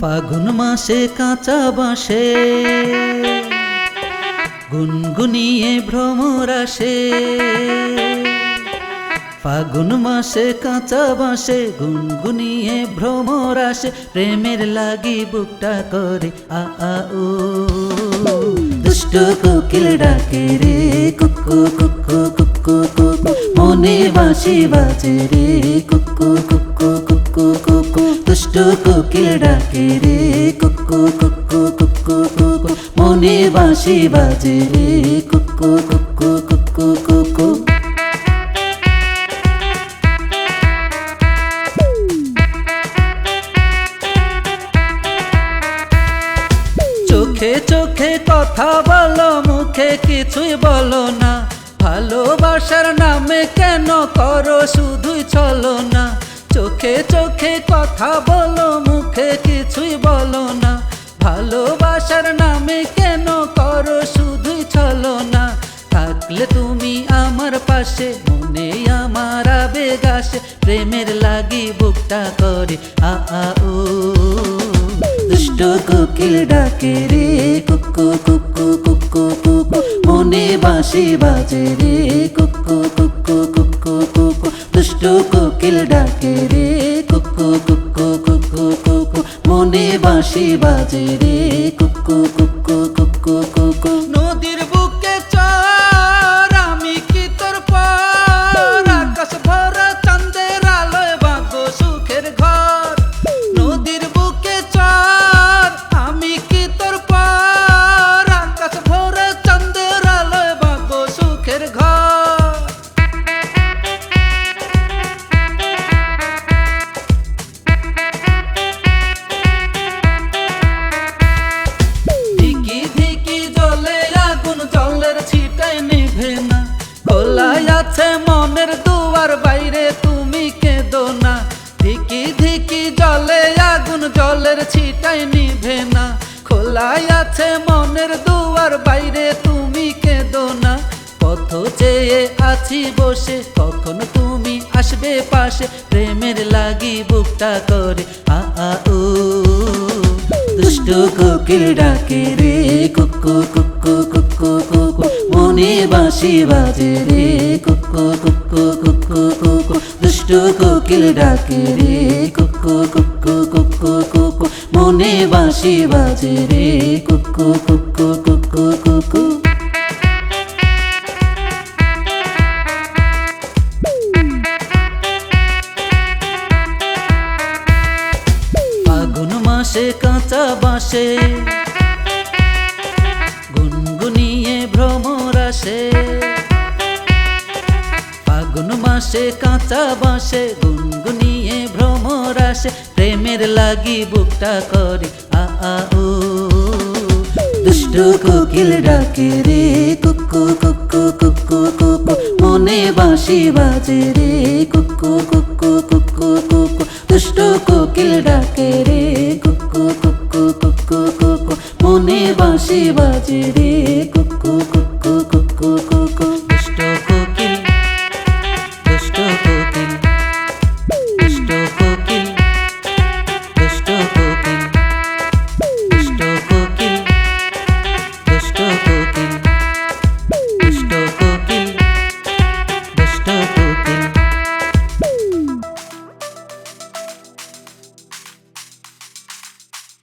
ফাগুন মাসে কাঁচা বাসে গুনগুনিয়ে ভ্রমর আসে। ফাগুন মাসে কাঁচা বাসে গুনগুনিয়ে ভ্রমর আসে। প্রেমের লাগি বুকটা করে, আ ও দুষ্ট কোকিল ডাকে রে, কুকু কুকু কুকু কুকু। মনে বাসি বাজে রে, কুকু কুকু কুকু কুকু। দুষ্ট কোকিল ডাকে রে, কুকু কুকু কুকু কুকু। মনে বাসি বাজে রে, কুকু কুকু কুকু কুকু। চোখে চোখে কথা বলো, মুখে কিছুই বলো না। ভালোবাসার নামে কেন করো, শুধুই চলো না। চোখে চোখে কথা বলো, মুখে কিছুই বলো না। ভালোবাসার নামে কেন করো, শুধুই চলো না। থাকলে তুমি আমার পাশে, মনে আমার আবেগ আসে। প্রেমের লাগি বুকটা করে, আ ও দুষ্ট কোকিল ডাকে রে, কুকু কুকু কুকু কুকু। মনে বাঁশি বাজে রে, কুকু দুষ্ট কোকিল ডাকে রে কুকু কুকু কুকু কুকু। মনে বাঁশি বাজে রে না। ধিকি ধিকি জলে আগুন, জলের ছিটায় নিভে না। খোলাই আছে মনের দুয়ার, বাইরে তুমি কেঁদো না। পথ চেয়ে আছি বসে, কখন তুমি আসবে পাশে? প্রেমের লাগি বুকটা করে, আ আ ও দুষ্ট কোকিল ডাকে রে, কুকু কুকু কুকু কুকু মনে বাসি বাজে রে, কুকু কুকু কুকু। দুষ্ট কোকিল ডাকে রে, কুকু কুকু কুকু কুকু। মনে বাঁশি বাজে রে, কুকু কুকু কুকু কুকু। ফাগুন মাসে কাঁচা বাসে গুনগুনিয়ে ভ্রমর আসে। ফাগুন মাসে কাঁচা বাসে, গুনগুনিয়ে ভ্রমর আসে। প্রেমের লাগি বুকটা করে, আ আ ও দুষ্ট কোকিল ডাকে রে, কুকু কুকু কুকু কুকু। মনে বাঁশি বাজে রে, কুকু কুকু কুকু কুকু। দুষ্ট কোকিল ডাকে রে, কুকু কুকু কুকু কুকু। মনে বাঁশি বাজে রে